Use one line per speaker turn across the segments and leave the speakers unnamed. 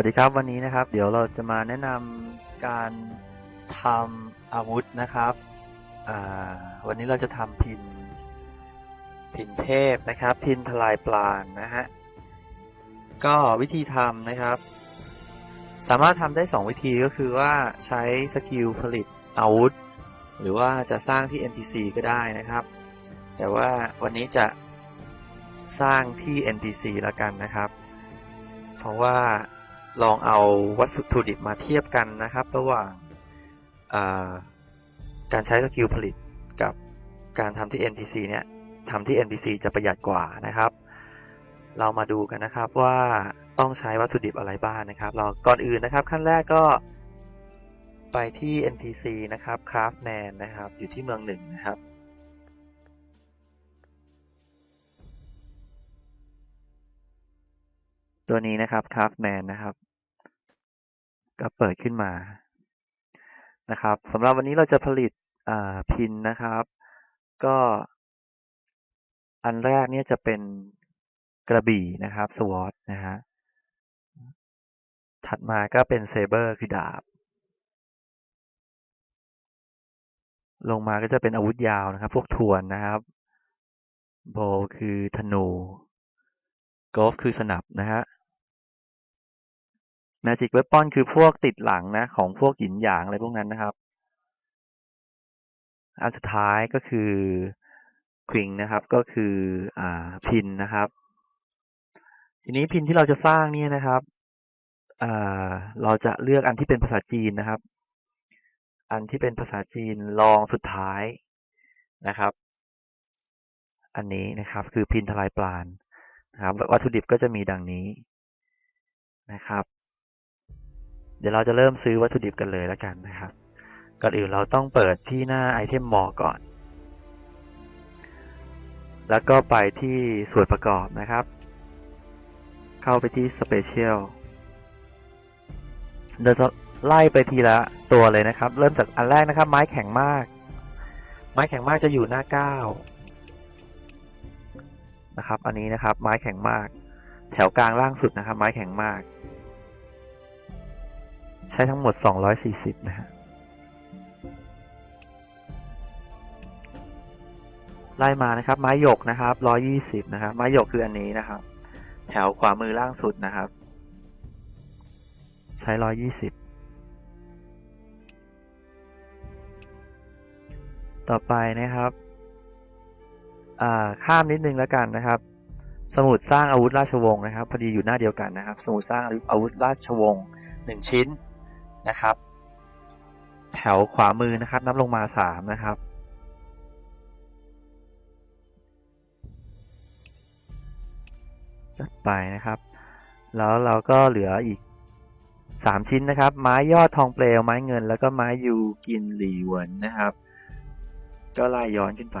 วัสดีครับวันนี้นะครับ เดี๋ยวเราจะมาแนะนำการทำอาวุธนะครับวันนี้เราจะทำพินพินเทพนะครับ พินทลายปราณนะฮะก็วิธีทำนะครับ สามารถทำได้ 2 วิธีก็คือว่าใช้สกิลผลิตอาวุธ หรือว่าจะสร้างที่ NPC ก็ได้นะครับ แต่ว่าวันนี้จะสร้างที่ NPC แล้วกันนะครับ เพราะว่า ลองเอาวัสถุดิบมาเทียบกันนะครับ ระหว่างการใช้สกิลผลิตกับการทำที่ NPC เนี่ยทำที่ NPC จะประหยัดกว่านะครับ เรามาดูกันนะครับว่าต้องใช้วัตถุดิบอะไรบ้างนะครับ เราก่อนอื่นนะครับ ขั้นแรกก็ไปที่ NPC นะครับ Craftman นะครับ อยู่ที่เมืองหนึ่งนะครับตัวนี้นะครับ Craftman นะครับ ก็เปิดขึ้นมานะครับสำหรับวันนี้เราจะผลิตพินนะครับ ก็อันแรกเนี่ยจะเป็นกระบี่นะครับสวอตนะฮะถัดมาก็เป็นเซเบอร์คือดาบ ลงมาก็จะเป็นอาวุธยาวนะครับ พวกทวนนะครับโบคือธนูกอล์ฟคือสนับนะฮะ แมจิกเวปอนคือพวกติดหลังนะ ของพวกหยินหยางอะไรพวกนั้นนะครับ อันสุดท้ายก็คือควิงนะครับ ก็คืออ่าพินนะครับ ทีนี้พินที่เราจะสร้างเนี่ยนะครับอ่าเราจะเลือกอันที่เป็นภาษาจีนนะครับ อันที่เป็นภาษาจีนรองสุดท้ายนะครับ อันนี้นะครับคือพินทลายปราณนะครับวัตถุดิบก็จะมีดังนี้นะครับ เดี๋ยวเราจะเริ่มซื้อวัตถุดิบกันเลยแล้วกันนะครับ ก่อนอื่นเราต้องเปิดที่หน้าไอเทมมอก่อน แล้วก็ไปที่ส่วนประกอบนะครับ เข้าไปที่สเปเชียลเดี๋ยวจะไล่ไปทีละตัวเลยนะครับ เริ่มจากอันแรกนะครับ ไม้แข็งมาก ไม้แข็งมากจะอยู่หน้าเก้านะครับ อันนี้นะครับ ไม้แข็งมาก แถวกลางล่างสุดนะครับ ไม้แข็งมาก ช้ทั้งหมด 240 นะฮะไล่มานะครับ ไม้หยกนะครับ 120 นะครับ ไม้หยกคืออันนี้นะครับ แถวขวามือล่างสุดนะครับ ใช้ 120 ต่อไปนะครับข้ามนิดนึงแล้วกันนะครับ สมุดสร้างอาวุธราชวงศ์นะครับ พอดีอยู่หน้าเดียวกันนะครับ สมุดสร้างอาวุธราชวงศ์หนึ่งชิ้น นะครับ แถวขวามือนะครับ นับลงมาสามนะครับ จัดไปนะครับ แล้วเราก็เหลืออีกสามชิ้นนะครับ ไม้ยอดทองเปลวไม้เงิน แล้วก็ไม้ยูกินหลีหวนนะครับ ก็ไล่ย้อนขึ้นไป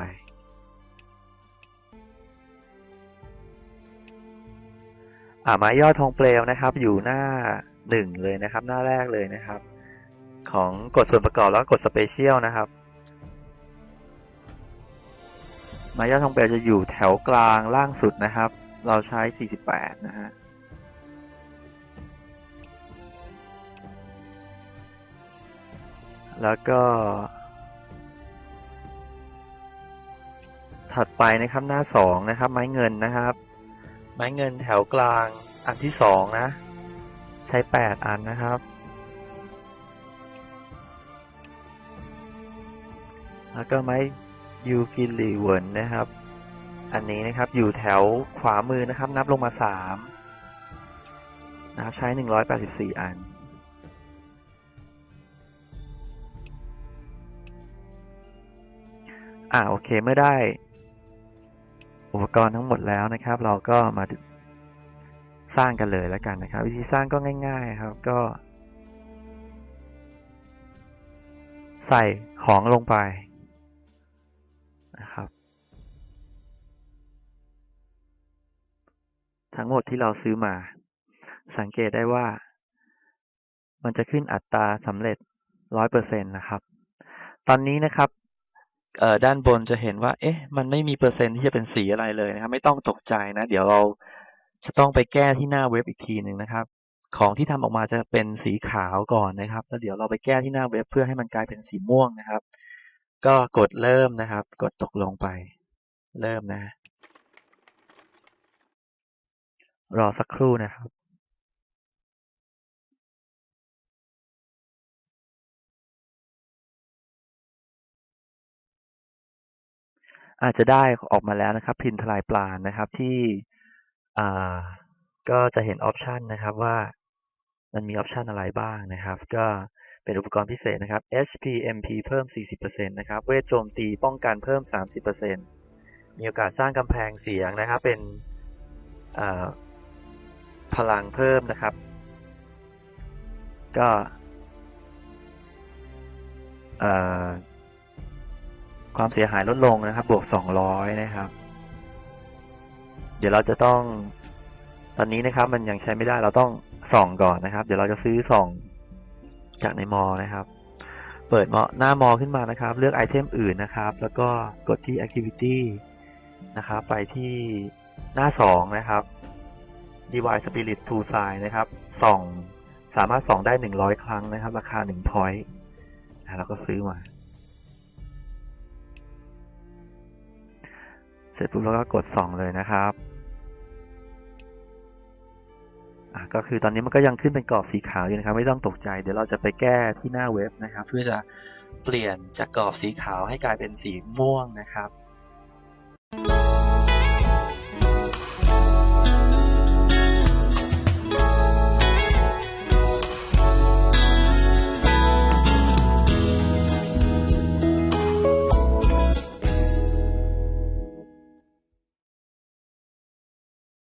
อ่าไม้ยอดทองเปลวนะครับ อยู่หน้า หนึ่งเลยนะครับ หน้าแรกเลยนะครับ ของกดส่วนประกอบแล้วกดสเปเชียลนะครับมายาทองเปลจะอยู่แถวกลางล่างสุดนะครับ เราใช้ 48 นะฮะแล้วก็ ถัดไปนะครับหน้าสองนะครับ ไม้เงินนะครับ ไม้เงินแถวกลางอันที่สองนะ ใช้แปดอันนะครับ แล้วก็ไม้ยูกิลิเวิร์นนะครับ อันนี้นะครับอยู่แถวขวามือนะครับ นับลงมาสามนะครับ ใช้หนึ่งร้อยแปดสิบสี่อันอ่าโอเคเมื่อได้อุปกรณ์ทั้งหมดแล้วนะครับ เราก็มา สร้างกันเลยแล้วกันนะครับ วิธีสร้างก็ง่าย ๆ ครับ ก็ ใส่ของลงไปนะครับ ทั้งหมดที่เราซื้อมา สังเกตได้ว่า มันจะขึ้นอัตราสำเร็จร้อยเปอร์เซ็นตนะครับ ตอนนี้นะครับด้านบนจะเห็นว่า เอ๊ะ มันไม่มีเปอร์เซ็นต์ที่จะเป็นสีอะไรเลยนะครับ ไม่ต้องตกใจนะ เดี๋ยวเรา จะต้องไปแก้ที่หน้าเว็บอีกทีหนึ่งนะครับ ของที่ทำออกมาจะเป็นสีขาวก่อนนะครับ แล้วเดี๋ยวเราไปแก้ที่หน้าเว็บเพื่อให้มันกลายเป็นสีม่วงนะครับ ก็กดเริ่มนะครับ กดตกลงไป เริ่มนะ รอสักครู่นะครับอาจจะได้ออกมาแล้วนะครับ พินทลายปลานะครับที่ ก็จะเห็นออปชันนะครับว่ามันมีออปชันอะไรบ้างนะครับ ก็เป็นอุปกรณ์พิเศษนะครับ HPMP เพิ่ม 40%นะครับ เวทโจมตีป้องกันเพิ่ม 30%มีโอกาสสร้างกำแพงเสียงนะครับ เป็นพลังเพิ่มนะครับ ก็ความเสียหายลดลงนะครับ บวก 200 นะครับ เดี๋ยวเราจะต้อง ตอนนี้นะครับ มันยังใช้ไม่ได้เราต้องส่องก่อนนะครับ เดี๋ยวเราจะซื้อส่องจากในมอนะครับ เปิดมอหน้ามอขึ้นมานะครับ เลือกไอเทมอื่นนะครับ แล้วก็กดที่ activity นะครับ ไปที่หน้า 2 นะครับ Divine Spirit to Sign นะครับส่องสามารถส่องได้ 100 ครั้งนะครับ ราคา1 point แล้วก็ซื้อมา เสร็จปุ๊บเราก็กดส่องเลยนะครับ อะก็คือตอนนี้มันก็ยังขึ้นเป็นกรอบสีขาวอยู่นะครับ ไม่ต้องตกใจเดี๋ยวเราจะไปแก้ที่หน้าเว็บนะครับ เพื่อจะเปลี่ยนจากกรอบสีขาวให้กลายเป็นสีม่วงนะครับ